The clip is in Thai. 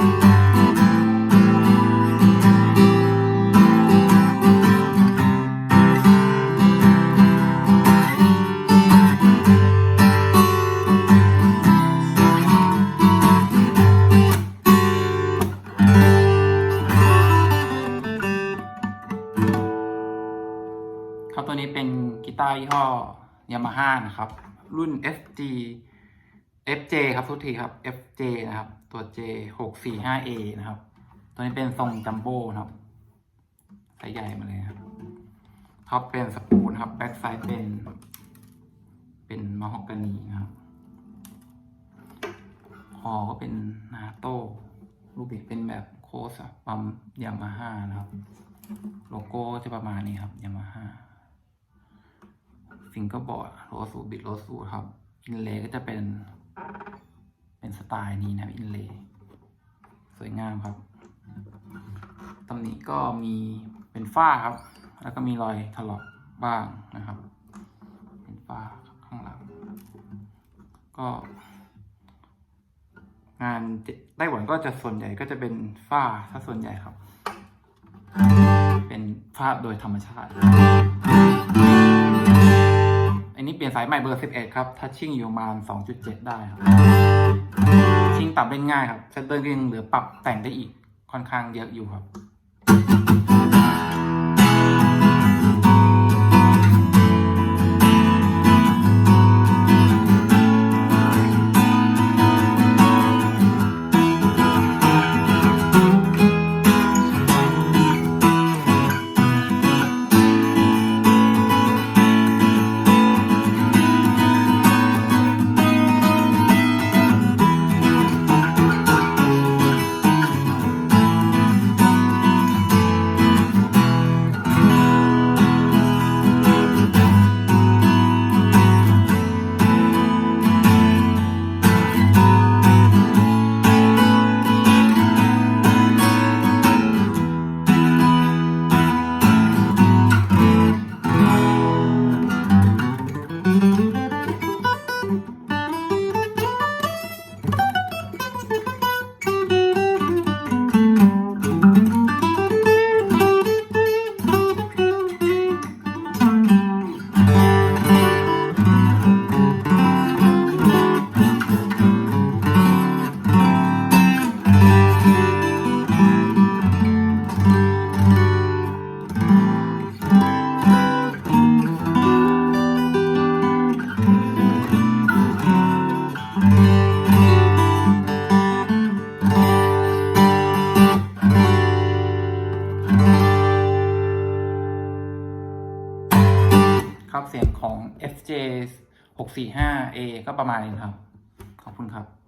ครัตัวนี้เป็นกีตาร์ยี่ห้อยามาฮ่านะครับ รุ่น FG FJ ครับทุกทีครับ FJ นะครับ ตัว J 6 4 5 A นะครับ ตัวนี้เป็นทรงจัมโบ้นะครับไซส์ใหญ่มาเลยครับท็อปเป็นสปูนครับแบ็กไซด์เป็น เป็นมะฮอกกานีนะครับคอก็เป็นนาโต้รูปบิดเป็นแบบโคสปั๊มยามาฮ่านะครับ โลโก้จะประมาณนี้ครับยามาฮ่าฟิงเกอร์บอร์ดโรสูบิดโรสูครับ อินเลก็จะเป็น เป็นสไตล์นี้นะอินเลย์สวยงามครับตำหนิก็มีเป็นฝ้าครับ แล้วก็มีรอยถลอกบ้างนะครับ เป็นฝ้าข้างหลัง ก็ งานไต้หวันก็จะส่วนใหญ่ก็จะเป็นฝ้าถ้าส่วนใหญ่ครับ เป็นฝ้าโดยธรรมชาติ อันนี้เปลี่ยนสายใหม่เบอร์ 11 ครับทัชชิ่งอยู่ประมาณ2.7 ได้ครับ ปรับได้ง่ายครับเซตเตอร์ก็ยังเหลือปรับแต่งได้อีกค่อนข้างเยอะอยู่ครับ ครับ เสียงของ FJ 645A ก็ประมาณนี้ครับ ขอบคุณครับ